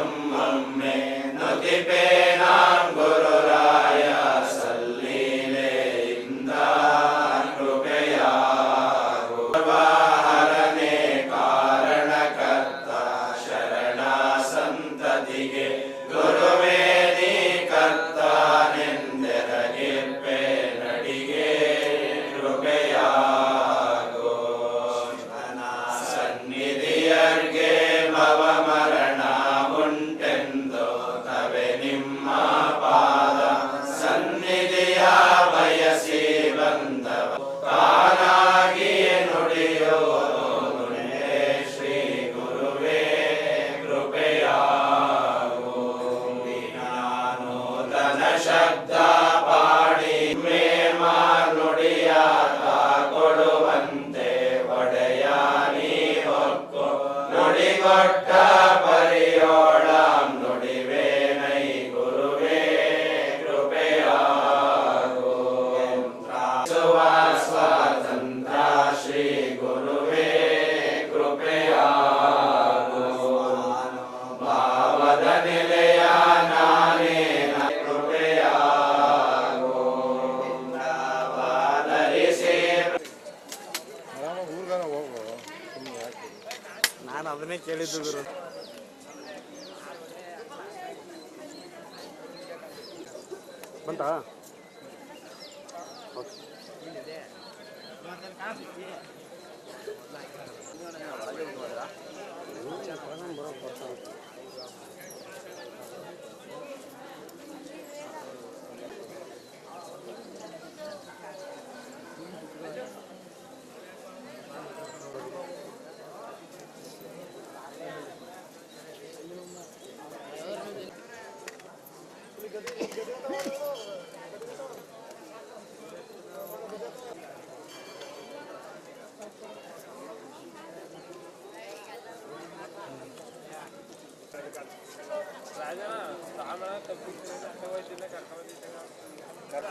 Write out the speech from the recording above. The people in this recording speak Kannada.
I'm a man me nati pe. Maria. ಅದನ್ನೇ ಕೇಳಿದ್ದು ಗುರು. ಬಂತಾ? ಬರೋ بعدها عملت تفكيك تحتوي انك حوالي كده